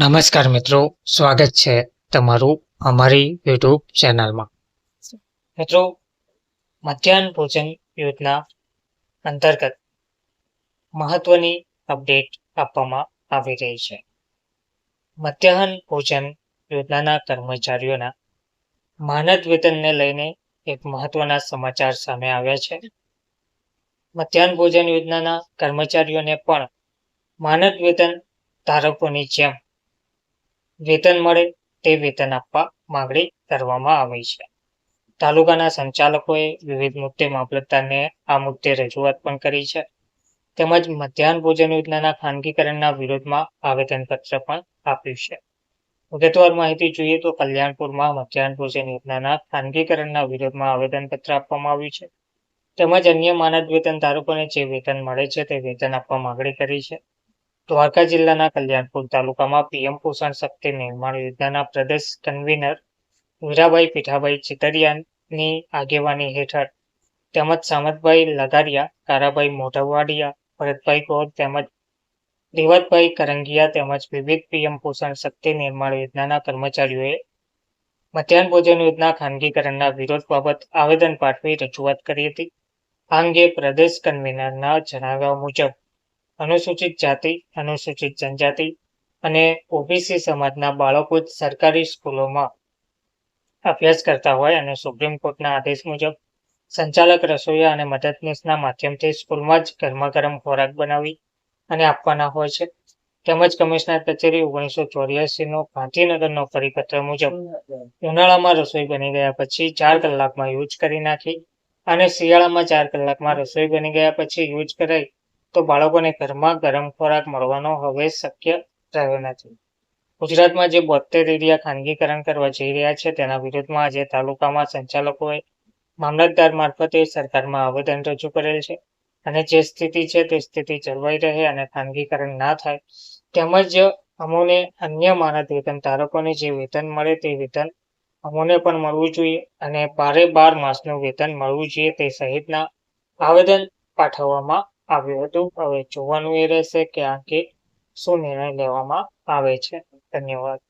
નમસ્કાર મિત્રો, સ્વાગત છે તમારું અમારી યુટ્યુબ ચેનલમાં. મિત્રો, મધ્યાહન ભોજન યોજના અંતર્ગત મહત્વની અપડેટ આપવામાં આવી રહી છે. મધ્યાહન ભોજન યોજનાના કર્મચારીઓના માનદ વેતનને લઈને એક મહત્વના સમાચાર સામે આવ્યા છે. મધ્યાહન ભોજન યોજનાના કર્મચારીઓને પણ માનદ વેતન ધારકોની જેમ વેતન મળે તે વેતન આપવા માંગણી કરવામાં આવી છે. તાલુકાના સંચાલકોએ વિવિધ મુદ્દે મામલતદારને આ મુદ્દે રજૂઆત પણ કરી છે. તેમજ મધ્યાહન ભોજન યોજનાના ખાનગીકરણના વિરોધમાં આવેદનપત્ર પણ આપ્યું છે. વિગતવાર માહિતી જોઈએ તો કલ્યાણપુરમાં મધ્યાહન ભોજન યોજનાના ખાનગીકરણના વિરોધમાં આવેદનપત્ર આપવામાં આવ્યું છે. તેમજ અન્ય માનદ વેતન ધારકોને જે વેતન મળે છે તે વેતન આપવા માંગણી કરી છે. દ્વારકા જિલ્લાના કલ્યાણપુર તાલુકામાં પીએમ પોષણ શક્તિ નિર્માણ યોજનાના પ્રદેશ કન્વીનર વીરાભાઈ પીઠાભાઈ ચિતરિયાની આગેવાની હેઠળ તેમજ સામતભાઈ લગારિયા, કારાભાઈ મોઢવાડિયા, ભરતભાઈ ગોર તેમજ રેવતભાઈ કરંગિયા તેમજ વિવિધ પીએમ પોષણ શક્તિ નિર્માણ યોજનાના કર્મચારીઓએ મધ્યાહન ભોજન યોજના ખાનગીકરણના વિરોધ બાબત આવેદન પાઠવી રજૂઆત કરી હતી. આ અંગે પ્રદેશ કન્વીનરના જણાવ્યા મુજબ અનુસૂચિત જાતિ, અનુસૂચિત જનજાતિ અને ઓબીસી સમાજના બાળકો જ સરકારી સ્કૂલોમાં અભ્યાસ કરતા હોય અને સુપ્રીમ કોર્ટના આદેશ મુજબ સંચાલક રસોઈયા અને મદદનીશના માધ્યમથી સ્કૂલમાં જ ગરમા ગરમ ખોરાક બનાવી અને આપવાના હોય છે. તેમજ કમિશનર કચેરી ઓગણીસો ચોર્યાસીનો ગાંધીનગરનો પરિપત્ર મુજબ ઉનાળામાં રસોઈ બની ગયા પછી ચાર કલાકમાં યુઝ કરી નાખી અને શિયાળામાં ચાર કલાકમાં રસોઈ બની ગયા પછી યુઝ કરાઈ તો બાળકોને ઘરમાં ગરમ ખોરાક મળવાનો હવે શક્ય રહ્યો નથી. ગુજરાતમાં જે બોતેર એરિયા ખાનગીકરણ કરવા જઈ રહ્યા છે, તેના વિરોધમાં આજે તાલુકામાં સંચાલકોએ મામલતદાર મારફતે સરકારમાં આવેદન રજૂ કરેલ છે અને જે સ્થિતિ છે તે સ્થિતિ જળવાઈ રહે અને ખાનગીકરણ ના થાય, તેમજ અમોને અન્ય માનદ વેતન ધારકોને જે વેતન મળે તે વેતન અમોને પણ મળવું જોઈએ અને બારે બાર માસનું વેતન મળવું જોઈએ તે સહિતના આવેદન પાઠવવામાં આવ્યું હતું. હવે જોવાનું એ રહેશે કે આ કે શું નિર્ણય લેવામાં આવે છે. ધન્યવાદ.